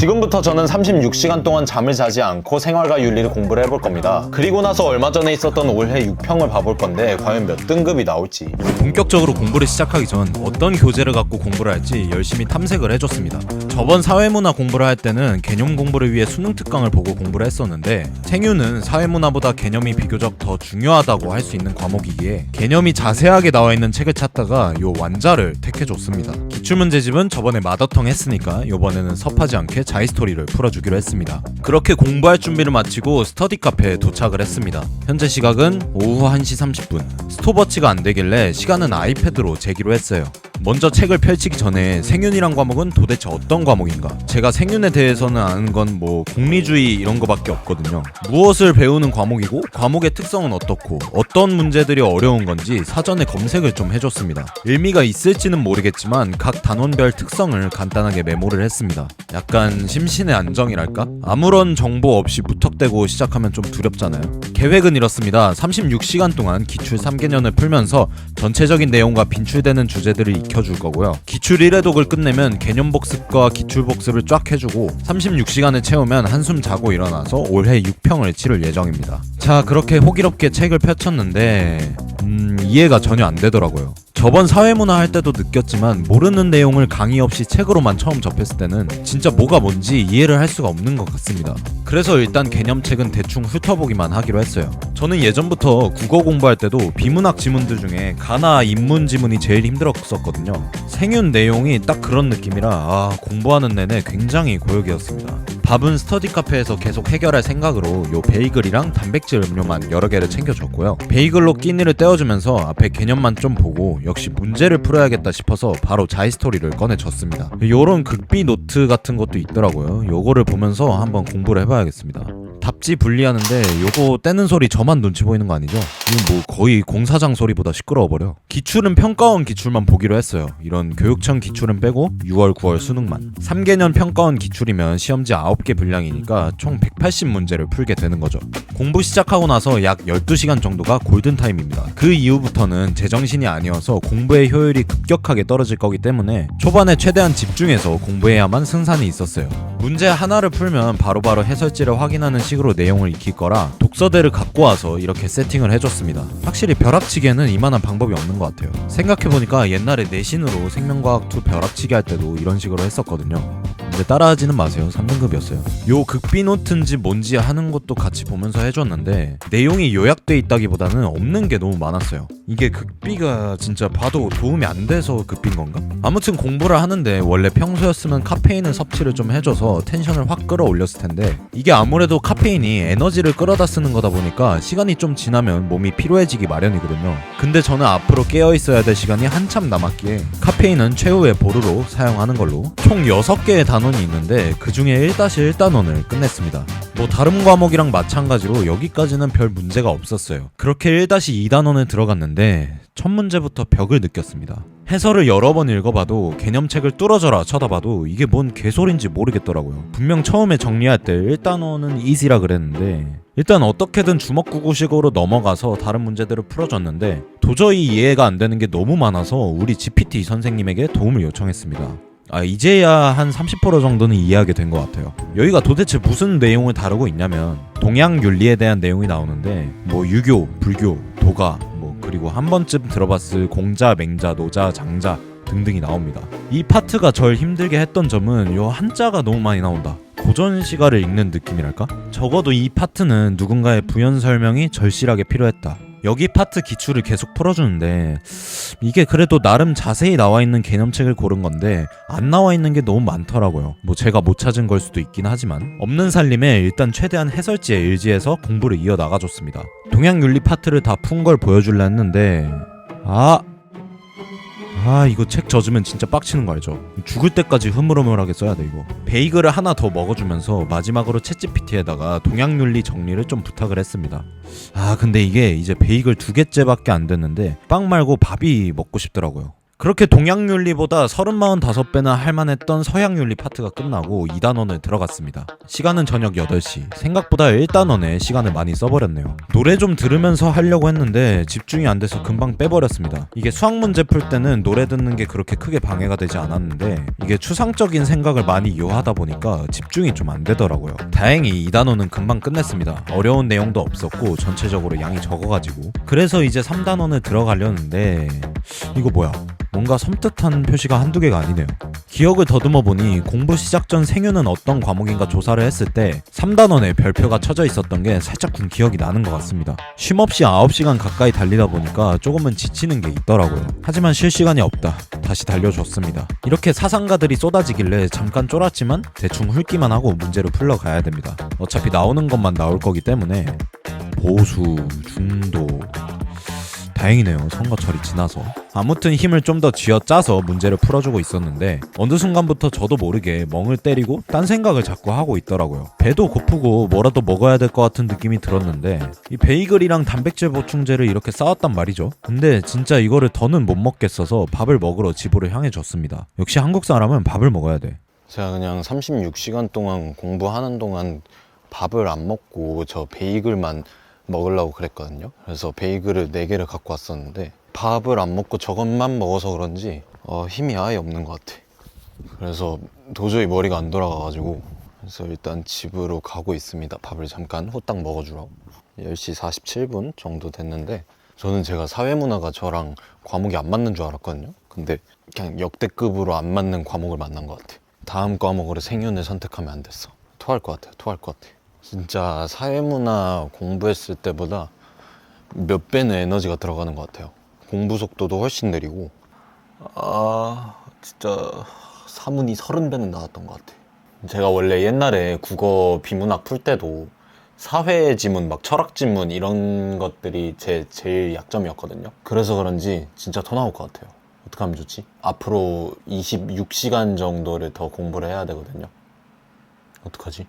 지금부터 저는 36시간 동안 잠을 자지 않고 생활과 윤리를 공부를 해볼 겁니다. 그리고 나서 얼마 전에 있었던 올해 6평을 봐볼 건데 과연 몇 등급이 나올지. 본격적으로 공부를 시작하기 전 어떤 교재를 갖고 공부를 할지 열심히 탐색을 해줬습니다. 저번 사회문화 공부를 할 때는 개념 공부를 위해 수능 특강을 보고 공부를 했었는데 생유는 사회문화보다 개념이 비교적 더 중요하다고 할 수 있는 과목이기에 개념이 자세하게 나와 있는 책을 찾다가 요 완자를 택해줬습니다. 기출문제집은 저번에 마더텅 했으니까 요번에는 섭하지 않게 자이스토리를 풀어주기로 했습니다. 그렇게 공부할 준비를 마치고 스터디 카페에 도착을 했습니다. 현재 시각은 오후 1시 30분. 스톱워치가 안 되길래 시간은 아이패드로 재기로 했어요. 먼저 책을 펼치기 전에 생윤이란 과목은 도대체 어떤 과목인가? 제가 생윤에 대해서는 아는 건 뭐 공리주의 이런 거밖에 없거든요. 무엇을 배우는 과목이고 과목의 특성은 어떻고 어떤 문제들이 어려운 건지 사전에 검색을 좀 해줬습니다. 의미가 있을지는 모르겠지만 각 단원별 특성을 간단하게 메모를 했습니다. 약간 심신의 안정이랄까? 아무런 정보 없이 무턱대고 시작하면 좀 두렵잖아요. 계획은 이렇습니다. 36시간 동안 기출 3개년을 풀면서 전체적인 내용과 빈출되는 주제들을 익혀줄 거고요. 기출 1회 독을 끝내면 개념 복습과 기출 복습을 쫙 해주고 36시간을 채우면 한숨 자고 일어나서 올해 6평을 치를 예정입니다. 자, 그렇게 호기롭게 책을 펼쳤는데 음, 이해가 전혀 안 되더라고요. 저번 사회문화 할 때도 느꼈지만 모르는 내용을 강의 없이 책으로만 처음 접했을 때는 진짜 뭐가 뭔지 이해를 할 수가 없는 것 같습니다. 그래서 일단 개념책은 대충 훑어보기만 하기로 했어요. 저는 예전부터 국어 공부할 때도 비문학 지문들 중에 가나 인문 지문이 제일 힘들었었거든요. 생윤 내용이 딱 그런 느낌이라 아, 공부하는 내내 굉장히 고역이었습니다. 밥은 스터디 카페에서 계속 해결할 생각으로 요 베이글이랑 단백질 음료만 여러 개를 챙겨줬고요. 베이글로 끼니를 때워주면서 앞에 개념만 좀 보고 역시 문제를 풀어야겠다 싶어서 바로 자이스토리를 꺼내줬습니다. 요런 극비 노트 같은 것도 있더라고요. 요거를 보면서 한번 공부를 해봐야겠습니다. 답지 분리하는데 요거 떼는 소리 저만 눈치 보이는 거 아니죠? 이건 뭐 거의 공사장 소리보다 시끄러워 버려. 기출은 평가원 기출만 보기로 했어요. 이런 교육청 기출은 빼고 6월, 9월 수능만. 3개년 평가원 기출이면 시험지 9개 분량이니까 총 180문제를 풀게 되는 거죠. 공부 시작하고 나서 약 12시간 정도가 골든 타임입니다. 그 이후부터는 제정신이 아니어서 공부의 효율이 급격하게 떨어질 거기 때문에 초반에 최대한 집중해서 공부해야만 승산이 있었어요. 문제 하나를 풀면 바로 바로 해설지를 확인하는 식으로 내용을 익힐 거라 독서대를 갖고 와서 이렇게 세팅을 해줬습니다. 확실히 벼락치기에는 이만한 방법이 없는 것 같아요. 생각해보니까 옛날에 내신으로 생명과학 2 벼락치기 할 때도 이런 식으로 했었거든요. 근데 따라하지는 마세요. 3등급이었어요. 요 극비 노트인지 뭔지 하는 것도 같이 보면서 해줬는데 내용이 요약돼 있다기보다는 없는 게 너무 많았어요. 이게 극비가 진짜 봐도 도움이 안 돼서 극비인 건가? 아무튼 공부를 하는데 원래 평소였으면 카페인을 섭취를 좀 해줘서 텐션을 확 끌어올렸을 텐데 이게 아무래도 카페인이 에너지를 끌어다 쓰는 거다 보니까 시간이 좀 지나면 몸이 피로해지기 마련이거든요. 근데 저는 앞으로 깨어 있어야 될 시간이 한참 남았기에 카페인은 최후의 보루로 사용하는 걸로 총 6개의 단 원이 있는데 그 중에 1-1단원을 끝냈습니다. 뭐 다른 과목이랑 마찬가지로 여기까지는 별 문제가 없었어요. 그렇게 1-2단원에 들어갔는데 첫 문제부터 벽을 느꼈습니다. 해설을 여러 번 읽어봐도 개념책을 뚫어져라 쳐다봐도 이게 뭔 개소리인지 모르겠더라고요. 분명 처음에 정리할 때 1단원은 이지라 그랬는데 일단 어떻게든 주먹구구식으로 넘어가서 다른 문제들을 풀어줬는데 도저히 이해가 안 되는 게 너무 많아서 우리 GPT 선생님에게 도움을 요청했습니다. 아 이제야 한 30% 정도는 이해하게 된 것 같아요. 여기가 도대체 무슨 내용을 다루고 있냐면 동양 윤리에 대한 내용이 나오는데 뭐 유교, 불교, 도가 뭐 그리고 한 번쯤 들어봤을 공자, 맹자, 노자, 장자 등등이 나옵니다. 이 파트가 절 힘들게 했던 점은 요 한자가 너무 많이 나온다. 고전 시가를 읽는 느낌이랄까? 적어도 이 파트는 누군가의 부연 설명이 절실하게 필요했다. 여기 파트 기출을 계속 풀어주는데 이게 그래도 나름 자세히 나와 있는 개념책을 고른 건데 안 나와 있는 게 너무 많더라고요. 뭐 제가 못 찾은 걸 수도 있긴 하지만 없는 살림에 일단 최대한 해설지에 의지해서 공부를 이어 나가줬습니다. 동양 윤리 파트를 다 푼 걸 보여줄라 했는데 아. 아 이거 책 젖으면 진짜 빡치는 거 알죠? 죽을 때까지 흐물흐물하게 써야 돼 이거. 베이글을 하나 더 먹어주면서 마지막으로 챗GPT에다가 동양윤리 정리를 좀 부탁을 했습니다. 아 근데 이게 이제 베이글 두 개째밖에 안 됐는데 빵 말고 밥이 먹고 싶더라고요 그렇게 동양윤리보다 30, 45배나 할만했던 서양윤리 파트가 끝나고 2단원을 들어갔습니다. 시간은 저녁 8시. 생각보다 1단원에 시간을 많이 써버렸네요. 노래 좀 들으면서 하려고 했는데 집중이 안 돼서 금방 빼버렸습니다. 이게 수학 문제 풀 때는 노래 듣는 게 그렇게 크게 방해가 되지 않았는데 이게 추상적인 생각을 많이 요하다 보니까 집중이 좀 안 되더라고요. 다행히 2단원은 금방 끝냈습니다. 어려운 내용도 없었고 전체적으로 양이 적어가지고 그래서 이제 3단원을 들어가려는데 이거 뭐야? 뭔가 섬뜩한 표시가 한두 개가 아니네요. 기억을 더듬어 보니 공부 시작 전 생유는 어떤 과목인가 조사를 했을 때 3단원에 별표가 쳐져 있었던 게 살짝 군 기억이 나는 것 같습니다. 쉼없이 9시간 가까이 달리다 보니까 조금은 지치는 게 있더라고요. 하지만 쉴 시간이 없다. 다시 달려줬습니다. 이렇게 사상가들이 쏟아지길래 잠깐 쫄았지만 대충 훑기만 하고 문제를 풀러 가야 됩니다. 어차피 나오는 것만 나올 거기 때문에 보수, 중도, 다행이네요. 선거철이 지나서. 아무튼 힘을 좀 더 쥐어짜서 문제를 풀어주고 있었는데 어느 순간부터 저도 모르게 멍을 때리고 딴 생각을 자꾸 하고 있더라고요. 배도 고프고 뭐라도 먹어야 될 것 같은 느낌이 들었는데 이 베이글이랑 단백질 보충제를 이렇게 싸웠단 말이죠. 근데 진짜 이거를 더는 못 먹겠어서 밥을 먹으러 집으로 향해 줬습니다. 역시 한국 사람은 밥을 먹어야 돼. 제가 그냥 36시간 동안 공부하는 동안 밥을 안 먹고 저 베이글만 먹으려고 그랬거든요. 그래서 베이글을 4개를 갖고 왔었는데 밥을 안 먹고 저것만 먹어서 그런지 어, 힘이 아예 없는 것 같아. 그래서 도저히 머리가 안 돌아가가지고 그래서 일단 집으로 가고 있습니다. 밥을 잠깐 후딱 먹어주러. 10시 47분 정도 됐는데 저는 제가 사회문화가 저랑 과목이 안 맞는 줄 알았거든요. 근데 그냥 역대급으로 안 맞는 과목을 만난 것 같아. 다음 과목으로 생윤을 선택하면 안 됐어. 토할 것 같아. 토할 것 같아. 진짜 사회문화 공부했을 때보다 몇 배는 에너지가 들어가는 것 같아요. 공부 속도도 훨씬 느리고 아 진짜 사문이 서른 배는 나왔던 것 같아. 제가 원래 옛날에 국어 비문학 풀 때도 사회 지문, 막 철학 지문 이런 것들이 제 제일 약점이었거든요. 그래서 그런지 진짜 더 나올 것 같아요. 어떻게 하면 좋지? 앞으로 26시간 정도를 더 공부를 해야 되거든요. 어떡하지?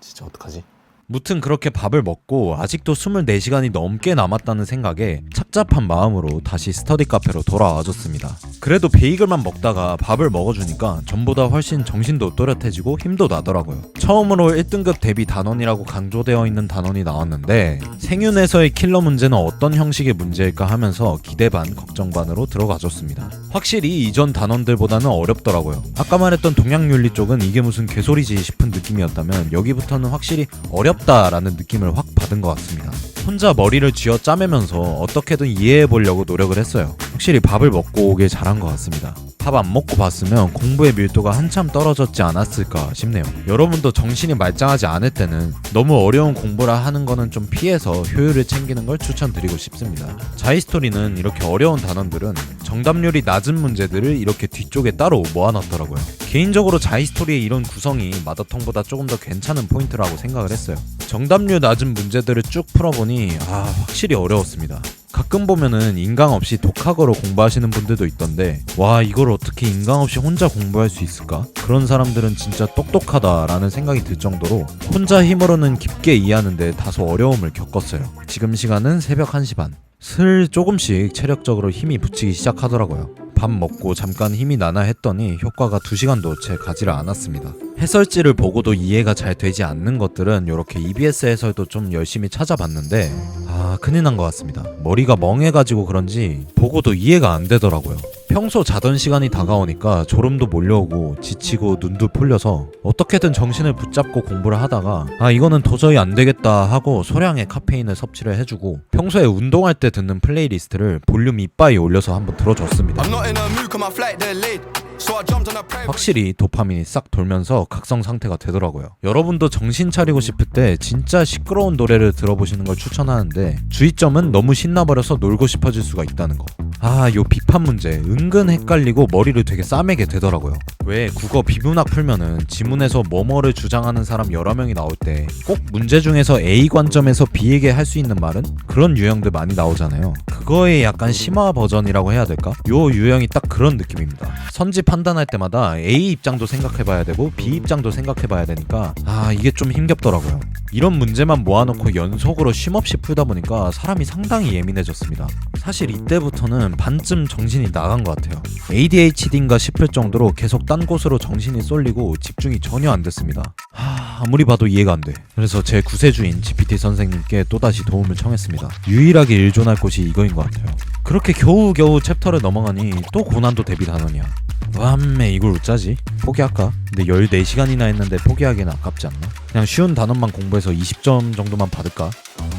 진짜 어떡하지? 무튼 그렇게 밥을 먹고 아직도 24시간이 넘게 남았다는 생각에 착잡한 마음으로 다시 스터디 카페로 돌아와 줬습니다. 그래도 베이글만 먹다가 밥을 먹어주니까 전보다 훨씬 정신도 또렷해지고 힘도 나더라고요. 처음으로 1등급 대비 단원이라고 강조되어 있는 단원이 나왔는데 생윤에서의 킬러 문제는 어떤 형식의 문제일까 하면서 기대 반 걱정 반으로 들어가 줬습니다. 확실히 이전 단원들보다는 어렵더라고요. 아까 말했던 동양윤리 쪽은 이게 무슨 개소리지 싶은 느낌이었다면 여기부터는 확실히 어렵 다라는 느낌을 확 받은 것 같습니다. 혼자 머리를 쥐어 짜매면서 어떻게든 이해해 보려고 노력을 했어요. 확실히 밥을 먹고 오길 잘한 것 같습니다. 밥 안 먹고 봤으면 공부의 밀도가 한참 떨어졌지 않았을까 싶네요. 여러분도 정신이 말짱하지 않을 때는 너무 어려운 공부라 하는 거는 좀 피해서 효율을 챙기는 걸 추천드리고 싶습니다. 자이스토리는 이렇게 어려운 단원들은 정답률이 낮은 문제들을 이렇게 뒤쪽에 따로 모아놨더라고요. 개인적으로 자이스토리의 이런 구성이 마더텅보다 조금 더 괜찮은 포인트라고 생각을 했어요. 정답률 낮은 문제들을 쭉 풀어보니 아 확실히 어려웠습니다. 가끔 보면은 인강 없이 독학으로 공부하시는 분들도 있던데 와 이걸 어떻게 인강 없이 혼자 공부할 수 있을까? 그런 사람들은 진짜 똑똑하다라는 생각이 들 정도로 혼자 힘으로는 깊게 이해하는데 다소 어려움을 겪었어요. 지금 시간은 새벽 1시 반. 슬 조금씩 체력적으로 힘이 붙이기 시작하더라고요. 밥 먹고 잠깐 힘이 나나 했더니 효과가 2시간도 채 가지를 않았습니다. 해설지를 보고도 이해가 잘 되지 않는 것들은 이렇게 EBS 해설도 좀 열심히 찾아봤는데 아 큰일 난 것 같습니다. 머리가 멍해가지고 그런지 보고도 이해가 안 되더라고요. 평소 자던 시간이 다가오니까 졸음도 몰려오고 지치고 눈도 풀려서 어떻게든 정신을 붙잡고 공부를 하다가 아 이거는 도저히 안 되겠다 하고 소량의 카페인을 섭취를 해주고 평소에 운동할 때 듣는 플레이리스트를 볼륨 이빠이 올려서 한번 들어줬습니다. 확실히 도파민이 싹 돌면서 각성 상태가 되더라고요. 여러분도 정신 차리고 싶을 때 진짜 시끄러운 노래를 들어보시는 걸 추천하는데 주의점은 너무 신나버려서 놀고 싶어질 수가 있다는 거. 아, 요 비판 문제 은근 헷갈리고 머리를 되게 싸매게 되더라고요. 왜 국어 비문학 풀면은 지문에서 뭐뭐를 주장하는 사람 여러 명이 나올 때 꼭 문제 중에서 A 관점에서 B에게 할 수 있는 말은 그런 유형들 많이 나오잖아요. 그거의 약간 심화 버전이라고 해야 될까? 요 유형이 딱 그런 느낌입니다. 선지 판단할 때마다 A 입장도 생각해봐야 되고 B 입장도 생각해봐야 되니까 아 이게 좀 힘겹더라고요. 이런 문제만 모아놓고 연속으로 쉼없이 풀다 보니까 사람이 상당히 예민해졌습니다. 사실 이때부터는 반쯤 정신이 나간 것 같아요. ADHD인가 싶을 정도로 계속 딴 곳으로 정신이 쏠리고 집중이 전혀 안 됐습니다. 하, 아무리 봐도 이해가 안 돼. 그래서 제 구세주인 GPT 선생님께 또다시 도움을 청했습니다. 유일하게 일존할 곳이 이거인 것 같아요. 그렇게 겨우겨우 챕터를 넘어가니 또 고난도 대비 단원이야. 와매 이걸 어쩌지? 포기할까? 근데 14시간이나 했는데 포기하기는 아깝지 않나? 그냥 쉬운 단원만 공부해서 20점 정도만 받을까?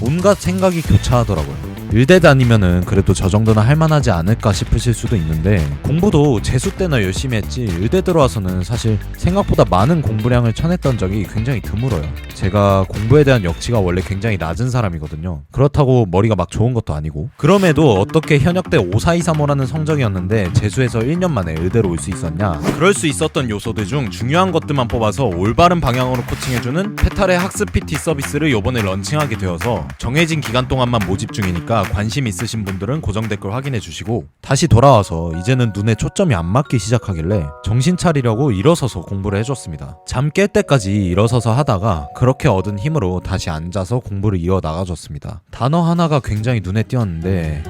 온갖 생각이 교차하더라고요. 일대 다니면은 그래도 저 정도는 할만하지 않을까 싶으실 수도 있는데 공부도 재수 때나 열심히 했지 일대 들어와서는 사실 생각보다 많은 공부량을 쳐냈던 적이 굉장히 드물어요. 제가 공부에 대한 역치가 원래 굉장히 낮은 사람이거든요. 그렇다고 머리가 막 좋은 것도 아니고 그럼에도 어떻게 현역 때 5425라는 성적이었는데 재수해서 1년 만에 의대로 올 수 있었냐? 그럴 수 있었던 요소들 중 중요한 것들만 뽑아서 올바른 방향으로 코칭해주는 페탈의 학습 PT 서비스를 요번에 런칭하게 되어서 정해진 기간 동안만 모집 중이니까 관심 있으신 분들은 고정 댓글 확인해 주시고 다시 돌아와서 이제는 눈에 초점이 안 맞기 시작하길래 정신 차리려고 일어서서 공부를 해줬습니다. 잠 깰 때까지 일어서서 하다가 그렇게 얻은 힘으로 다시 앉아서 공부를 이어 나가줬습니다. 단어 하나가 굉장히 눈에 띄었는데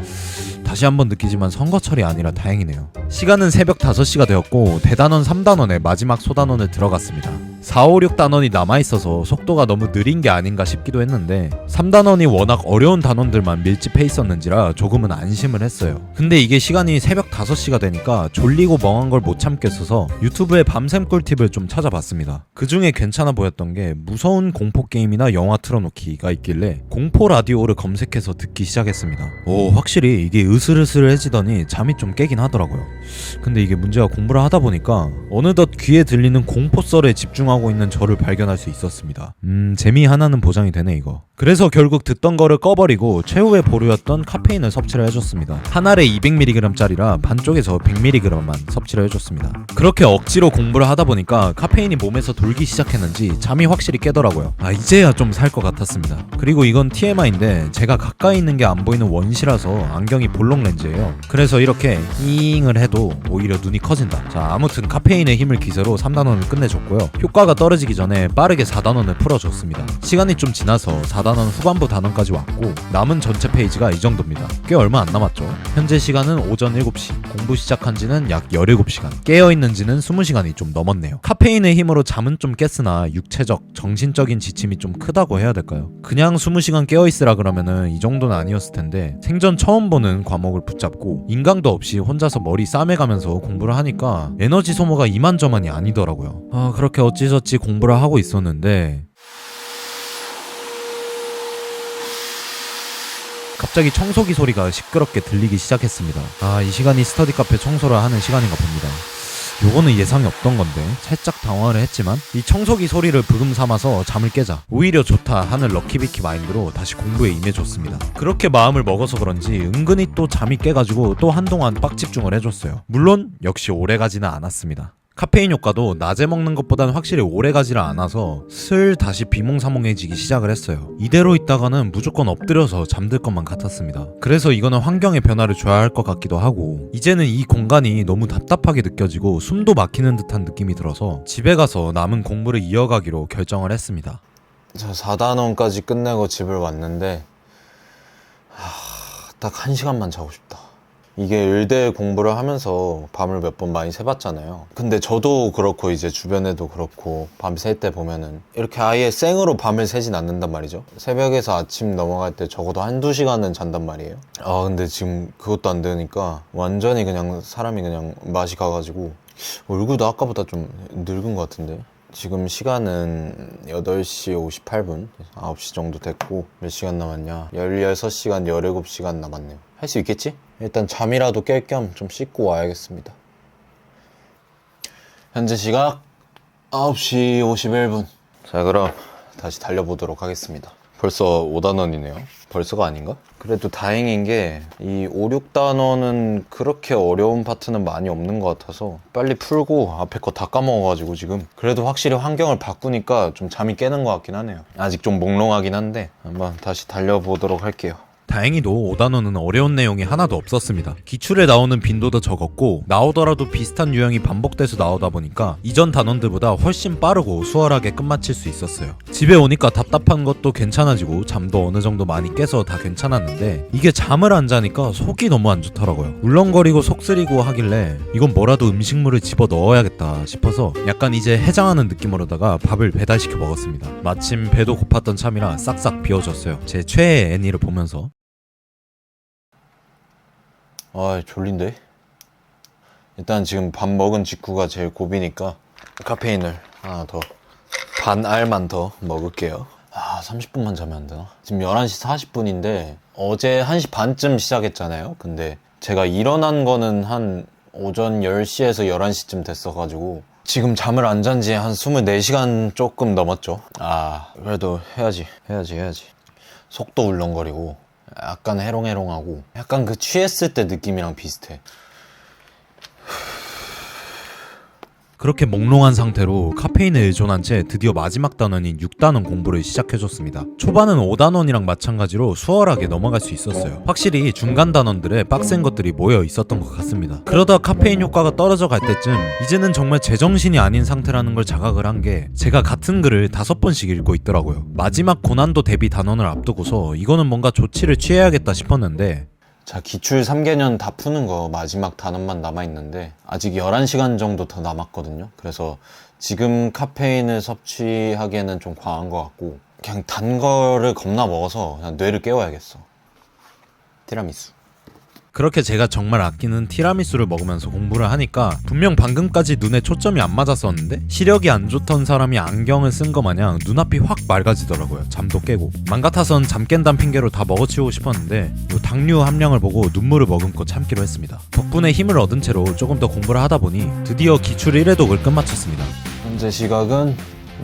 다시 한번 느끼지만 선거철이 아니라 다행이네요. 시간은 새벽 5시가 되었고 대단원 3단원의 마지막 소단원을 들어갔습니다. 4, 5, 6 단원이 남아있어서 속도가 너무 느린 게 아닌가 싶기도 했는데 3단원이 워낙 어려운 단원들만 밀집해 있었는지라 조금은 안심을 했어요. 근데 이게 시간이 새벽 5시가 되니까 졸리고 멍한 걸 못 참겠어서 유튜브에 밤샘 꿀팁을 좀 찾아봤습니다. 그 중에 괜찮아 보였던 게 무서운 공포 게임이나 영화 틀어놓기가 있길래 공포 라디오를 검색해서 듣기 시작했습니다. 오 확실히 이게 으슬으슬해지더니 잠이 좀 깨긴 하더라고요. 근데 이게 문제가 공부를 하다 보니까 어느덧 귀에 들리는 공포 썰에 집중하 고 있는 저를 발견할 수 있었습니다. 음 재미 하나는 보장이 되네 이거. 그래서 결국 듣던 거를 꺼버리고 최후의 보루였던 카페인을 섭취를 해줬습니다. 한 알에 200mg짜리라 반쪽에서 100mg만 섭취를 해줬습니다. 그렇게 억지로 공부를 하다 보니까 카페인이 몸에서 돌기 시작했는지 잠이 확실히 깨더라고요. 아 이제야 좀 살 것 같았습니다. 그리고 이건 TMI인데 제가 가까이 있는 게 안 보이는 원시라서 안경이 볼록 렌즈예요. 그래서 이렇게 잉을 해도 오히려 눈이 커진다. 자 아무튼 카페인의 힘을 기세로 3단원을 끝내줬고요. 효과 가 떨어지기 전에 빠르게 4단원을 풀어줬습니다. 시간이 좀 지나서 4단원 후반부 단원까지 왔고 남은 전체 페이지가 이 정도입니다. 꽤 얼마 안 남았죠. 현재 시간은 오전 7시, 공부 시작한 지는 약 17시간, 깨어있는 지는 20시간이 좀 넘었네요. 카페인의 힘으로 잠은 좀 깼으나 육체적, 정신적인 지침이 좀 크다고 해야 될까요? 그냥 20시간 깨어있으라 그러면은 이 정도는 아니었을 텐데 생전 처음 보는 과목을 붙잡고 인강도 없이 혼자서 머리 싸매가면서 공부를 하니까 에너지 소모가 이만저만이 아니더라고요. 아, 그렇게 어찌 저찌 공부를 하고 있었는데 갑자기 청소기 소리가 시끄럽게 들리기 시작했습니다. 아, 이 시간이 스터디 카페 청소를 하는 시간인가 봅니다. 요거는 예상이 없던 건데 살짝 당황을 했지만 이 청소기 소리를 브금 삼아서 잠을 깨자 오히려 좋다 하는 럭키비키 마인드로 다시 공부에 임해줬습니다 그렇게 마음을 먹어서 그런지 은근히 또 잠이 깨가지고 또 한동안 빡 집중을 해줬어요 물론 역시 오래가지는 않았습니다 카페인 효과도 낮에 먹는 것보다는 확실히 오래 가지를 않아서 슬 다시 비몽사몽해지기 시작을 했어요. 이대로 있다가는 무조건 엎드려서 잠들 것만 같았습니다. 그래서 이거는 환경의 변화를 줘야 할 것 같기도 하고 이제는 이 공간이 너무 답답하게 느껴지고 숨도 막히는 듯한 느낌이 들어서 집에 가서 남은 공부를 이어가기로 결정을 했습니다. 자 4단원까지 끝내고 집을 왔는데 딱 한 시간만 자고 싶다. 이게 일대 공부를 하면서 밤을 몇 번 많이 새봤잖아요. 근데 저도 그렇고 이제 주변에도 그렇고 밤샐때 보면은 이렇게 아예 생으로 밤을 새진 않는단 말이죠. 새벽에서 아침 넘어갈 때 적어도 한두 시간은 잔단 말이에요. 아 근데 지금 그것도 안 되니까 완전히 그냥 사람이 그냥 맛이 가가지고 얼굴도 아까보다 좀 늙은 것 같은데 지금 시간은 8시 58분 9시 정도 됐고 몇 시간 남았냐 16시간 17시간 남았네요 할 수 있겠지? 일단 잠이라도 깰 겸 좀 씻고 와야겠습니다. 현재 시각 9시 51분. 자 그럼 다시 달려보도록 하겠습니다. 벌써 5단원이네요. 벌써가 아닌가? 그래도 다행인 게 이 5, 6단원은 그렇게 어려운 파트는 많이 없는 것 같아서 빨리 풀고 앞에 거 다 까먹어가지고 지금. 그래도 확실히 환경을 바꾸니까 좀 잠이 깨는 것 같긴 하네요. 아직 좀 몽롱하긴 한데 한번 다시 달려보도록 할게요 다행히도 5단원은 어려운 내용이 하나도 없었습니다. 기출에 나오는 빈도도 적었고 나오더라도 비슷한 유형이 반복돼서 나오다 보니까 이전 단원들보다 훨씬 빠르고 수월하게 끝마칠 수 있었어요. 집에 오니까 답답한 것도 괜찮아지고 잠도 어느 정도 많이 깨서 다 괜찮았는데 이게 잠을 안 자니까 속이 너무 안 좋더라고요. 울렁거리고 속 쓰리고 하길래 이건 뭐라도 음식물을 집어 넣어야겠다 싶어서 약간 이제 해장하는 느낌으로다가 밥을 배달시켜 먹었습니다. 마침 배도 고팠던 참이라 싹싹 비워졌어요. 제 최애 애니를 보면서 아 졸린데? 일단 지금 밥 먹은 직후가 제일 고비니까 카페인을 하나 더 반 알만 더 먹을게요. 아 30분만 자면 안 되나? 지금 11시 40분인데 어제 1시 반쯤 시작했잖아요. 근데 제가 일어난 거는 한 오전 10시에서 11시쯤 됐어가지고 지금 잠을 안 잔 지 한 24시간 조금 넘었죠. 아 그래도 해야지 해야지 해야지. 속도 울렁거리고 약간 해롱해롱하고 약간 그 취했을 때 느낌이랑 비슷해 그렇게 몽롱한 상태로 카페인에 의존한 채 드디어 마지막 단원인 6단원 공부를 시작해줬습니다. 초반은 5단원이랑 마찬가지로 수월하게 넘어갈 수 있었어요. 확실히 중간 단원들에 빡센 것들이 모여 있었던 것 같습니다. 그러다 카페인 효과가 떨어져 갈 때쯤 이제는 정말 제정신이 아닌 상태라는 걸 자각을 한 게 제가 같은 글을 다섯 번씩 읽고 있더라고요. 마지막 고난도 대비 단원을 앞두고서 이거는 뭔가 조치를 취해야겠다 싶었는데 자 기출 3개년 다 푸는 거 마지막 단원만 남아있는데 아직 11시간 정도 더 남았거든요. 그래서 지금 카페인을 섭취하기에는 좀 과한 것 같고 그냥 단 거를 겁나 먹어서 그냥 뇌를 깨워야겠어. 티라미수 그렇게 제가 정말 아끼는 티라미수를 먹으면서 공부를 하니까 분명 방금까지 눈에 초점이 안 맞았었는데 시력이 안 좋던 사람이 안경을 쓴 거 마냥 눈앞이 확 맑아지더라고요. 잠도 깨고. 맘 같아선 잠 깬다는 핑계로 다 먹어치우고 싶었는데 요 당류 함량을 보고 눈물을 머금고 참기로 했습니다. 덕분에 힘을 얻은 채로 조금 더 공부를 하다 보니 드디어 기출 1회독을 끝마쳤습니다. 현재 시각은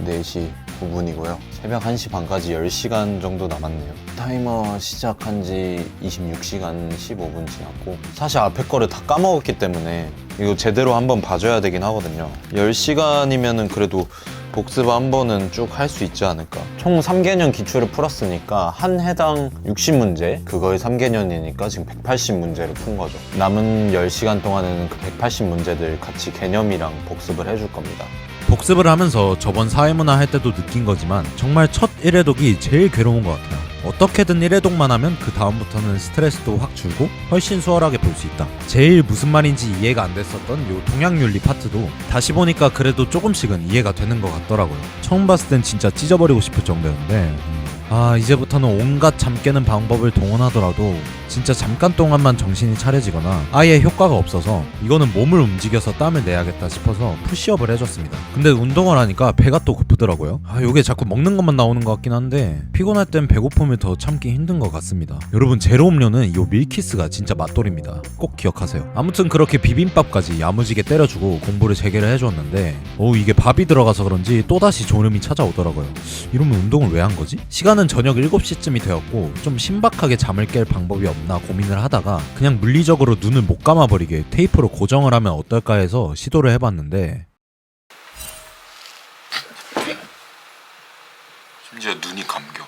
4시 9분이고요. 새벽 1시 반까지 10시간 정도 남았네요. 타이머 시작한 지 26시간 15분 지났고 사실 앞에 거를 다 까먹었기 때문에 이거 제대로 한번 봐줘야 되긴 하거든요. 10시간이면은 그래도 복습 한 번은 쭉 할 수 있지 않을까. 총 3개년 기출을 풀었으니까 한 해당 60문제 그거의 3개년이니까 지금 180문제를 푼 거죠. 남은 10시간 동안에는 그 180문제들 같이 개념이랑 복습을 해줄 겁니다 복습을 하면서 저번 사회문화 할 때도 느낀 거지만 정말 첫 1회독이 제일 괴로운 것 같아요. 어떻게든 1회독만 하면 그 다음부터는 스트레스도 확 줄고 훨씬 수월하게 볼 수 있다. 제일 무슨 말인지 이해가 안 됐었던 요 동양윤리 파트도 다시 보니까 그래도 조금씩은 이해가 되는 것 같더라고요. 처음 봤을 땐 진짜 찢어버리고 싶을 정도였는데 음, 아 이제부터는 온갖 잠 깨는 방법을 동원하더라도 진짜 잠깐 동안만 정신이 차려지거나 아예 효과가 없어서 이거는 몸을 움직여서 땀을 내야겠다 싶어서 푸시업을 해줬습니다. 근데 운동을 하니까 배가 또 고프더라고요. 아 요게 자꾸 먹는 것만 나오는 것 같긴 한데 피곤할 땐 배고픔을 더 참기 힘든 것 같습니다. 여러분 제로 음료는 요 밀키스가 진짜 맛돌입니다. 꼭 기억하세요. 아무튼 그렇게 비빔밥까지 야무지게 때려주고 공부를 재개를 해줬는데 오 이게 밥이 들어가서 그런지 또다시 졸음이 찾아오더라고요. 이러면 운동을 왜 한 거지? 시간 은 저녁 7시쯤이 되었고 좀 신박하게 잠을 깰 방법이 없나 고민을 하다가 그냥 물리적으로 눈을 못 감아버리게 테이프로 고정을 하면 어떨까 해서 시도를 해봤는데 심지어 눈이 감겨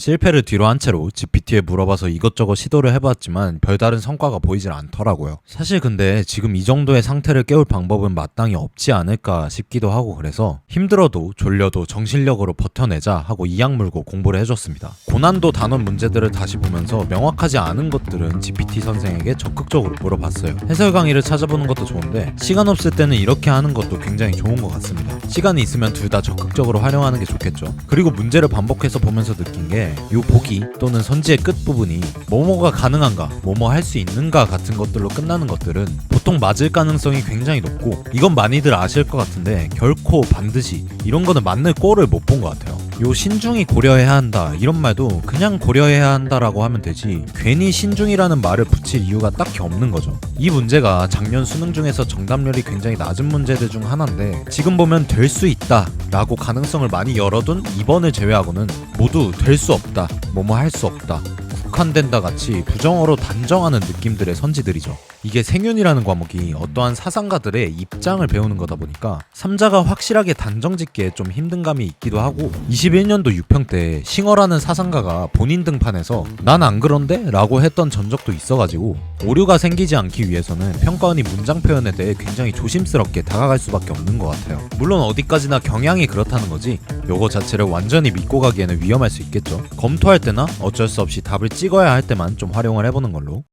실패를 뒤로 한 채로 GPT에 물어봐서 이것저것 시도를 해봤지만 별다른 성과가 보이질 않더라고요. 사실 근데 지금 이 정도의 상태를 깨울 방법은 마땅히 없지 않을까 싶기도 하고 그래서 힘들어도 졸려도 정신력으로 버텨내자 하고 이악 물고 공부를 해줬습니다. 고난도 단원 문제들을 다시 보면서 명확하지 않은 것들은 GPT 선생에게 적극적으로 물어봤어요. 해설 강의를 찾아보는 것도 좋은데 시간 없을 때는 이렇게 하는 것도 굉장히 좋은 것 같습니다. 시간이 있으면 둘 다 적극적으로 활용하는 게 좋겠죠. 그리고 문제를 반복해서 보면서 느낀 게요 보기 또는 선지의 끝 부분이 뭐뭐가 가능한가, 뭐뭐 할 수 있는가 같은 것들로 끝나는 것들은 보통 맞을 가능성이 굉장히 높고 이건 많이들 아실 것 같은데 결코 반드시 이런 거는 맞는 꼴을 못 본 것 같아요. 요 신중히 고려해야 한다 이런 말도 그냥 고려해야 한다라고 하면 되지 괜히 신중이라는 말을 붙일 이유가 딱히 없는 거죠. 이 문제가 작년 수능 중에서 정답률이 굉장히 낮은 문제들 중 하나인데 지금 보면 될 수 있다 라고 가능성을 많이 열어둔 2번을 제외하고는 모두 될 수 없다, 뭐뭐 할 수 없다, 국한된다 같이 부정어로 단정하는 느낌들의 선지들이죠. 이게 생윤이라는 과목이 어떠한 사상가들의 입장을 배우는 거다 보니까 삼자가 확실하게 단정 짓기에 좀 힘든 감이 있기도 하고 21년도 6평 때 싱어라는 사상가가 본인 등판에서 난 안 그런데? 라고 했던 전적도 있어가지고 오류가 생기지 않기 위해서는 평가원이 문장 표현에 대해 굉장히 조심스럽게 다가갈 수밖에 없는 것 같아요. 물론 어디까지나 경향이 그렇다는 거지 요거 자체를 완전히 믿고 가기에는 위험할 수 있겠죠. 검토할 때나 어쩔 수 없이 답을 찍 어야 할 때만 좀 활용을 해보는 걸로.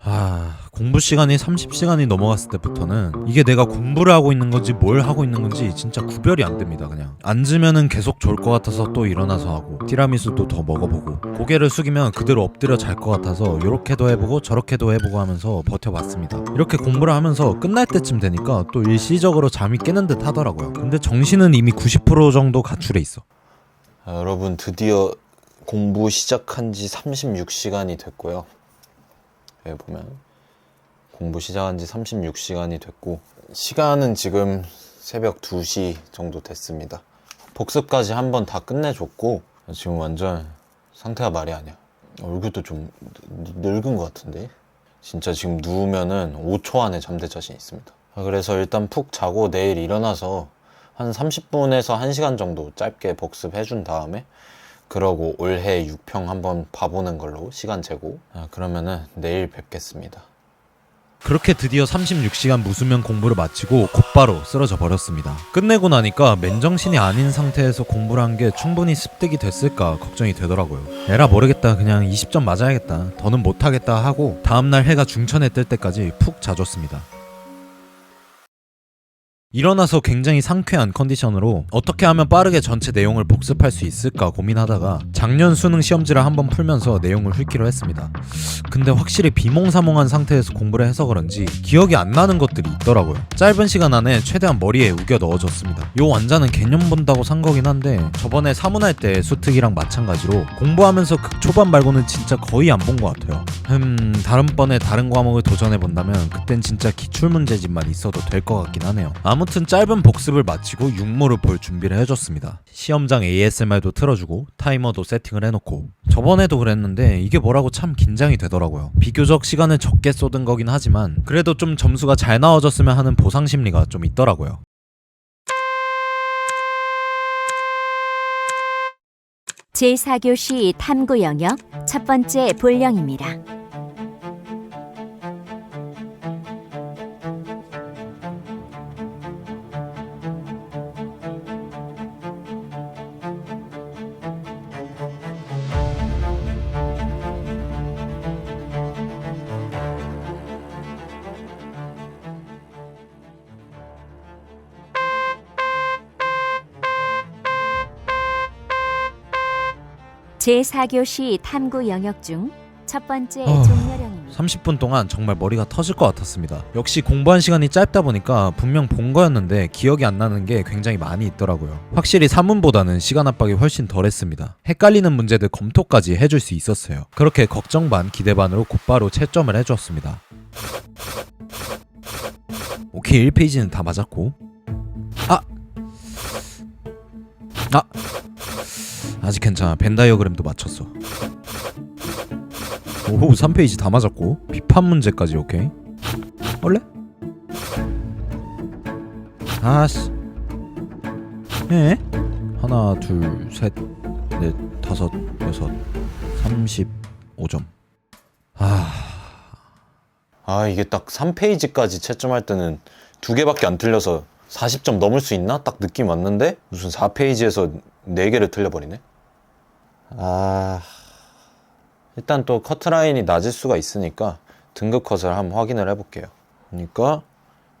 아, 공부 시간이 30시간이 넘어갔을 때부터는 이게 내가 공부를 하고 있는 건지 뭘 하고 있는 건지 진짜 구별이 안 됩니다, 그냥. 앉으면은 계속 졸 것 같아서 또 일어나서 하고, 티라미수도 더 먹어보고, 고개를 숙이면 그대로 엎드려 잘 것 같아서 요렇게도 해보고 저렇게도 해보고 하면서 버텨봤습니다. 이렇게 공부를 하면서 끝날 때쯤 되니까 또 일시적으로 잠이 깨는 듯 하더라고요. 근데 정신은 이미 90% 정도 가출해 있어. 아, 여러분 드디어 공부 시작한 지 36시간이 됐고요. 여기 보면 공부 시작한 지 36시간이 됐고 시간은 지금 새벽 2시 정도 됐습니다. 복습까지 한 번 다 끝내줬고 지금 완전 상태가 말이 아니야. 얼굴도 좀 늙은 것 같은데 진짜 지금 누우면은 5초 안에 잠들 자신 있습니다. 아, 그래서 일단 푹 자고 내일 일어나서 한 30분에서 1시간 정도 짧게 복습해준 다음에 그러고 올해 6평 한번 봐보는 걸로 시간 재고 아, 그러면은 내일 뵙겠습니다. 그렇게 드디어 36시간 무수면 공부를 마치고 곧바로 쓰러져 버렸습니다. 끝내고 나니까 맨정신이 아닌 상태에서 공부를 한 게 충분히 습득이 됐을까 걱정이 되더라고요. 에라 모르겠다 그냥 20점 맞아야겠다 더는 못하겠다 하고 다음날 해가 중천에 뜰 때까지 푹 자줬습니다. 일어나서 굉장히 상쾌한 컨디션으로 어떻게 하면 빠르게 전체 내용을 복습할 수 있을까 고민하다가 작년 수능 시험지를 한번 풀면서 내용을 훑기로 했습니다. 근데 확실히 비몽사몽한 상태에서 공부를 해서 그런지 기억이 안 나는 것들이 있더라고요. 짧은 시간 안에 최대한 머리에 우겨 넣어줬습니다. 요 완자는 개념 본다고 산 거긴 한데 저번에 사문할 때 수특이랑 마찬가지로 공부하면서 극 초반 말고는 진짜 거의 안 본 것 같아요. 음 다른번에 다른 과목을 도전해 본다면 그땐 진짜 기출 문제집만 있어도 될 것 같긴 하네요. 아무튼 짧은 복습을 마치고 육모를 볼 준비를 해줬습니다. 시험장 ASMR도 틀어주고 타이머도 세팅을 해놓고 저번에도 그랬는데 이게 뭐라고 참 긴장이 되더라고요. 비교적 시간을 적게 쏟은 거긴 하지만 그래도 좀 점수가 잘 나와줬으면 하는 보상 심리가 좀 있더라고요. 제4교시 탐구 영역 첫 번째 본령입니다. 제4교시 탐구 영역 중 첫 번째 아, 종료령입니다. 30분 동안 정말 머리가 터질 것 같았습니다. 역시 공부한 시간이 짧다 보니까 분명 본 거였는데 기억이 안 나는 게 굉장히 많이 있더라고요. 확실히 사문보다는 시간 압박이 훨씬 덜했습니다. 헷갈리는 문제들 검토까지 해줄 수 있었어요. 그렇게 걱정 반 기대 반으로 곧바로 채점을 해주었습니다. 오케이 1페이지는 다 맞았고 아! 아! 아직 괜찮아. 벤 다이어그램도 맞췄어. 오 3페이지 다 맞았고. 비판 문제까지 오케이. 원래? 아씨. 에? 하나 둘셋넷 다섯 여섯 35점. 아. 아 이게 딱 3페이지까지 채점할 때는 두 개밖에 안 틀려서 40점 넘을 수 있나? 딱 느낌 왔는데? 무슨 4페이지에서 4개를 틀려버리네 아 일단 또 커트라인이 낮을 수가 있으니까 등급 컷을 한번 확인을 해볼게요. 그러니까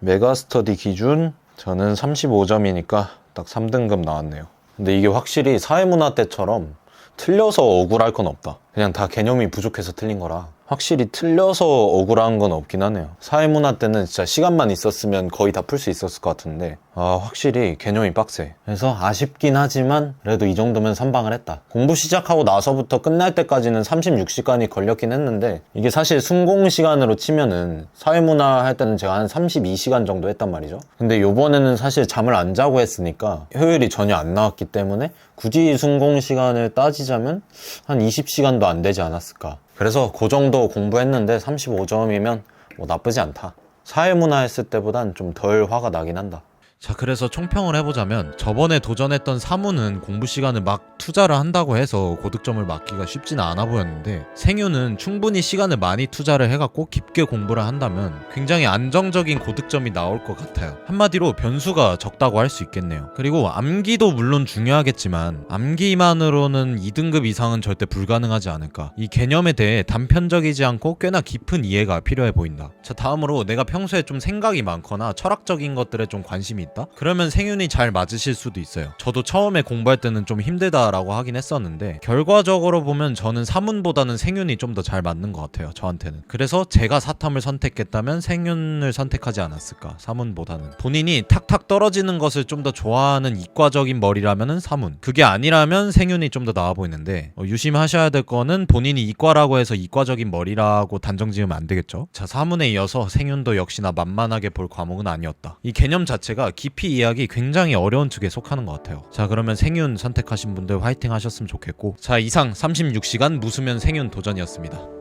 메가스터디 기준 저는 35점이니까 딱 3등급 나왔네요. 근데 이게 확실히 사회문화 때처럼 틀려서 억울할 건 없다. 그냥 다 개념이 부족해서 틀린 거라 확실히 틀려서 억울한 건 없긴 하네요. 사회문화 때는 진짜 시간만 있었으면 거의 다 풀 수 있었을 것 같은데, 아, 확실히 개념이 빡세. 그래서 아쉽긴 하지만, 그래도 이 정도면 선방을 했다. 공부 시작하고 나서부터 끝날 때까지는 36시간이 걸렸긴 했는데, 이게 사실 순공 시간으로 치면은, 사회문화 할 때는 제가 한 32시간 정도 했단 말이죠. 근데 요번에는 사실 잠을 안 자고 했으니까, 효율이 전혀 안 나왔기 때문에, 굳이 순공 시간을 따지자면, 한 20시간도 안 되지 않았을까. 그래서 그 정도 공부했는데 35점이면 뭐 나쁘지 않다. 사회문화 했을 때보단 좀 덜 화가 나긴 한다. 자, 그래서 총평을 해보자면 저번에 도전했던 사무는 공부 시간을 막 투자를 한다고 해서 고득점을 맞기가 쉽지는 않아 보였는데 생유는 충분히 시간을 많이 투자를 해갖고 깊게 공부를 한다면 굉장히 안정적인 고득점이 나올 것 같아요. 한마디로 변수가 적다고 할 수 있겠네요. 그리고 암기도 물론 중요하겠지만 암기만으로는 2등급 이상은 절대 불가능하지 않을까. 이 개념에 대해 단편적이지 않고 꽤나 깊은 이해가 필요해 보인다. 자, 다음으로 내가 평소에 좀 생각이 많거나 철학적인 것들에 좀 관심이 있다? 그러면 생윤이 잘 맞으실 수도 있어요. 저도 처음에 공부할 때는 좀 힘들다라고 하긴 했었는데 결과적으로 보면 저는 사문보다는 생윤이 좀 더 잘 맞는 것 같아요. 저한테는. 그래서 제가 사탐을 선택했다면 생윤을 선택하지 않았을까? 사문보다는. 본인이 탁탁 떨어지는 것을 좀 더 좋아하는 이과적인 머리라면은 사문. 그게 아니라면 생윤이 좀 더 나아 보이는데 어, 유심하셔야 될 거는 본인이 이과라고 해서 이과적인 머리라고 단정 지으면 안 되겠죠. 자, 사문에 이어서 생윤도 역시나 만만하게 볼 과목은 아니었다. 이 개념 자체가 깊이 이해하기 굉장히 어려운 축에 속하는 것 같아요. 자, 그러면 생윤 선택하신 분들 화이팅 하셨으면 좋겠고 자, 이상 36시간 무수면 생윤 도전이었습니다.